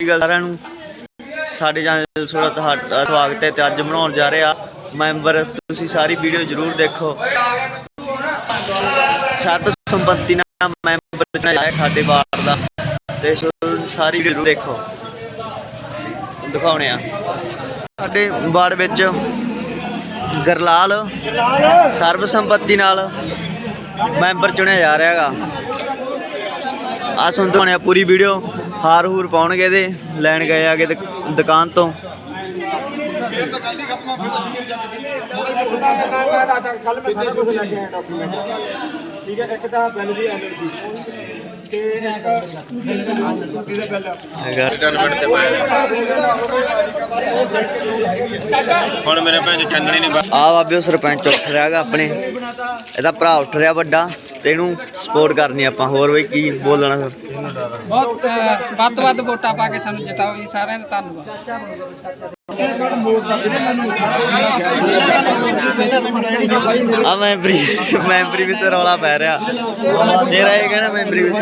ਸ੍ਰੀ ਸਾਰਿਆਂ ਨੂੰ। ਸਾਡੇ ਚੈਨਲ ਸੁਰਤ ਤੁਹਾਡਾ ਸਵਾਗਤ ਹੈ ਤੇ ਅੱਜ ਬਣਾਉਣ ਜਾ ਰਹੇ ਆ ਮੈਂਬਰ। ਤੁਸੀਂ ਸਾਰੀ ਵੀਡੀਓ ਜਰੂਰ ਦੇਖੋ। ਸਰਬ ਸੰਪਤੀ ਨਾਲ ਮੈਂਬਰ ਚੁਣਿਆ ਜਾਏ ਸਾਡੇ ਵਾਰਡ ਦਾ। ਤੇ ਸਾਰੀ ਵੀਡੀਓ ਦੇਖੋ। ਦਿਖਾਉਣੇ ਆ। ਸਾਡੇ ਵਾਰਡ ਵਿੱਚ ਗਰਲਾਲ ਸਰਬ ਸੰਪਤੀ ਨਾਲ ਮੈਂਬਰ ਚੁਣਿਆ ਜਾ ਰਿਹਾ ਹੈਗਾ। ਆ ਸੁਣਦੇ ਹੋਣੇ ਆ ਪੂਰੀ ਵੀਡੀਓ। ਹਾਰ ਹੂਰ ਪਾਉਣਗੇ ਇਹਦੇ ਲੈਣ ਗਏ ਆਗੇ ਦੁ- ਦੁਕਾਨ ਤੋਂ। ਠੀਕ ਹੈ ਇੱਕ ਤਾਂ ਬਿੱਲ ਦੀ ਐਨਰਜੀ ਤੇ ਇੱਕ ਇਹਦਾ ਬਿੱਲ ਹੈਗਾ ਰਿਟਰਨਮੈਂਟ ਤੇ ਪਾਇਆ ਹੁਣ ਮੇਰੇ ਭੈਣ ਚੰਨਣੀ ਨਹੀਂ ਆ ਬਾਬੇ ਉਹ ਸਰਪੰਚ ਉੱਠ ਰਿਹਾ ਹੈਗਾ ਆਪਣੇ। ਇਹਦਾ ਭਰਾ ਉੱਠ ਰਿਹਾ ਵੱਡਾ। ਤੇ ਇਹਨੂੰ ਸਪੋਰਟ ਕਰਨੀ ਆਪਾਂ, ਹੋਰ ਬਈ ਕੀ ਬੋਲਣਾ ਸਰ? ਬਹੁਤ ਵੱਧ ਵੱਧ ਵੋਟਾਂ ਪਾ ਕੇ ਸਾਨੂੰ ਜਿਤਾਓ ਜੀ, ਸਾਰਿਆਂ ਦਾ ਧੰਨਵਾਦ। ਆ ਮੈਂਬਰੀ ਮੈਂਬਰੀ ਵਿੱਚ ਰੌਲਾ ਪੈ ਰਿਹਾ। ਤੇਰਾ ਇਹ ਕਹਿਣਾ ਮੈਂਬਰੀ ਵਿੱਚ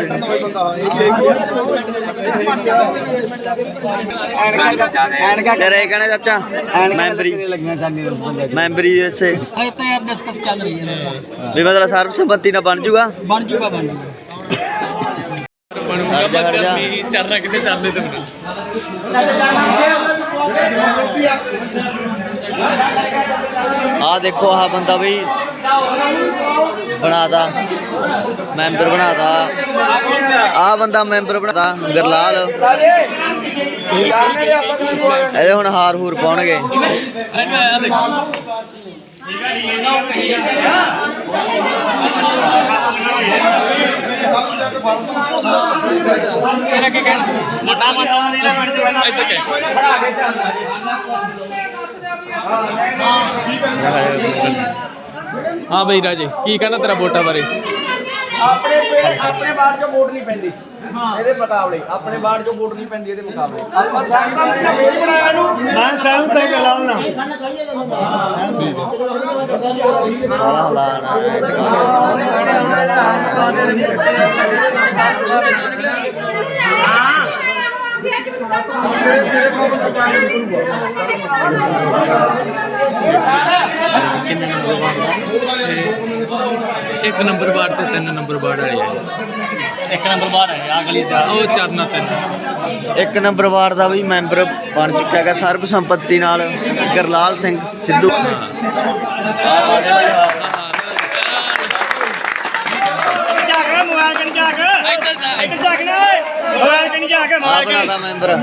ਤੇਰਾ ਇਹ ਕਹਿਣਾ ਚਾਚਾ ਮੈਂਬਰੀ ਮੈਂਬਰੀ ਵਿੱਚ ਅਜੇ ਤਾਂ ਯਾਰ ਡਿਸਕਸ ਚੱਲ ਰਹੀ ਹੈ ਵੀ ਮਤਲਬ ਸਰਬ ਸੰਪਤੀ ਨਾਲ ਬਣ ਜੂਗਾ। ਬਣ ਜੂਗਾ ਬਣ ਹਟ ਜਾ, ਹਟ ਜਾ। ਚਰਨਾ ਕਿਤੇ ਚੱਲਦੇ ਤੇ। ਆ ਦੇਖੋ ਆਹ ਬੰਦਾ ਬਈ ਬਣਾਦਾ, ਮੈਂਬਰ ਬਣਾਦਾ। ਆ ਬੰਦਾ ਮੈਂਬਰ ਬਣਾਦਾ, ਗਰਲਾਲ। ਇਹਦੇ ਹੁਣ ਹਾਰ ਹੂਰ ਪਾਉਣਗੇ। ਮੇਰਾ ਕੀ ਕਹਿਣਾ ਇੱਥੇ ਕਹਿ ਹਾਂ ਬਈ ਰਾਜੇ ਕੀ ਕਹਿਣਾ ਤੇਰਾ ਵੋਟਾਂ ਬਾਰੇ? ਆਪਣੇ ਪਿੰਡ ਆਪਣੇ ਵਾਰਡ 'ਚੋਂ ਵੋਟ ਨਹੀਂ ਪੈਂਦੀ ਇਹਦੇ ਮੁਕਾਬਲੇ ਆਪਣੇ ਵਾਰਡ 'ਚੋਂ ਵੋਟ ਨਹੀਂ ਪੈਂਦੀ ਇਹਦੇ ਮੁਕਾਬਲੇ ਆਪਾਂ ਸਹਿਮਤ ਨਾਲ ਫੇਰ ਬਣਾਇਆ ਇਹਨੂੰ ਮੈਂ ਸਹਿਮਤ ਹੈ ਗਲਾਲ ਨਾਲ ਇੱਕ ਨੰਬਰ ਵਾਰਡ ਤੇ ਤਿੰਨ ਨੰਬਰ ਵਾਰਡ ਆਏ ਆ। ਇੱਕ ਨੰਬਰ ਬਾਹਰ ਹੈ ਆ ਗਲੀ ਦਾ। ਉਹ ਚਰਨਾ ਤਿੰਨ ਇੱਕ ਨੰਬਰ ਵਾਰਡ ਦਾ ਵੀ ਮੈਂਬਰ ਬਣ ਚੁੱਕਿਆ ਹੈਗਾ ਸਰਬ ਸੰਪਤੀ ਨਾਲ ਗਰਲਾਲ ਸਿੰਘ ਸਿੱਧੂ। ਜਾ ਕੇ। ਇੱਧਰ ਜਾ ਕੇ ਨਾ। ਓਏ ਕਣੀ ਜਾ ਕੇ ਆ ਬਣਾਦਾ ਮੈਂਬਰ।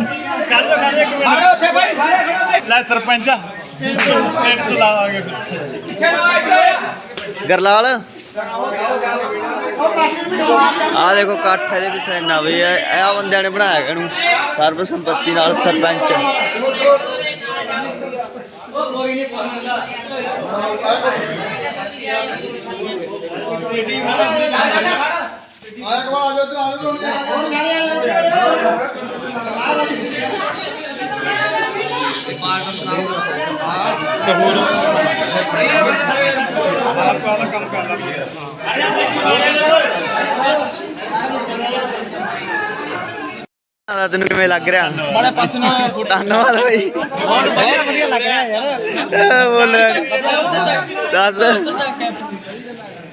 ਕੱਢ ਦੋ ਕੱਢ ਇੱਕ ਮਿੰਟ। ਉੱਥੇ ਬਾਈ ਸਾਰੇ ਲੈ ਸਰਪੰਚ ਸਟੇਟਸ ਲਾਵਾਂਗੇ। ਗਰਲਾਲ? ਆ ਦੇਖੋ ਇਕੱਠ ਇਹਦੇ ਵੀ ਸੈਨਾ ਵੀ ਇਹ ਆ ਬੰਦਿਆਂ ਨੇ ਬਣਾਇਆ ਇਹਨੂੰ। ਸਰਬ ਸੰਪਤੀ ਨਾਲ ਸਰਪੰਚ। ਆ। ਤੈਨੂੰ ਕਿਵੇਂ ਲੱਗ ਰਿਹਾ? ਬੜੇ ਪਾਸੇ ਨਾਲ ਧੰਨਵਾਦ ਬਈ। ਬਹੁਤ ਵਧੀਆ ਲੱਗ ਰਿਹਾ ਯਾਰ। ਬੋਲ ਰਿਹਾ। ਦੱਸ।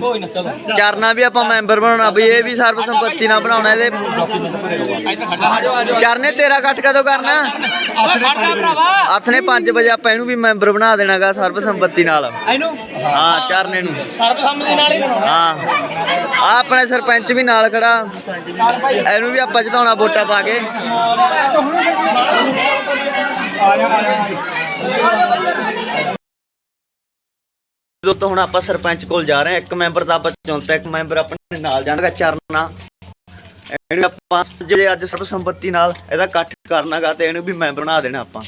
ਕੋਈ ਨਾ ਚਲੋ ਚਰਨਾ ਵੀ ਆਪਾਂ ਮੈਂਬਰ ਬਣਾਉਣਾ ਵੀ ਇਹ ਵੀ ਸਰਬ ਸੰਪਤੀ ਨਾਲ ਬਣਾਉਣਾ ਇਹਦੇ ਚਰਨੇ ਤੇਰਾ ਕੱਟ ਕਦੋਂ ਕਰਨਾ? ਓਏ ਫੜ ਲੈ ਭਰਾਵਾ ਹੱਥ ਨੇ 5 ਵਜੇ ਆਪਾਂ ਇਹਨੂੰ ਵੀ ਮੈਂਬਰ ਬਣਾ ਦੇਣਾਗਾ ਸਰਬ ਸੰਪਤੀ ਨਾਲ। ਇਹਨੂੰ? ਹਾਂ ਚਰਨੇ ਨੂੰ। ਸਰਬਸੰਮਤੀ ਨਾਲ ਹੀ? ਹਾਂ। ਆ ਆਪਣੇ ਸਰਪੰਚ ਵੀ ਨਾਲ ਖੜਾ। ਇਹਨੂੰ ਵੀ ਆਪਾਂ ਜਿਤਾਉਣਾ ਵੋਟਾਂ ਪਾ ਕੇ। ਦੋਸਤੋ ਹੁਣ ਆਪਾਂ ਸਰਪੰਚ ਕੋਲ ਜਾ ਰਹੇ ਹਾਂ, ਇੱਕ ਮੈਂਬਰ ਦਾ ਆਪਾਂ ਚੁਣਤਾ, ਇੱਕ ਮੈਂਬਰ ਆਪਣੇ ਨਾਲ ਜਾਣਾਗਾ ਚਰਨਾ। ਇਹਨੂੰ ਆਪਾਂ ਜੇ ਅੱਜ ਸਰਬਸੰਮਤੀ ਨਾਲ ਇਹਦਾ ਇਕੱਠ ਕਰਨਾਗਾ ਤੇ ਇਹਨੂੰ ਵੀ ਮੈਂਬਰ ਬਣਾ ਦੇਣਾ ਆਪਾਂ।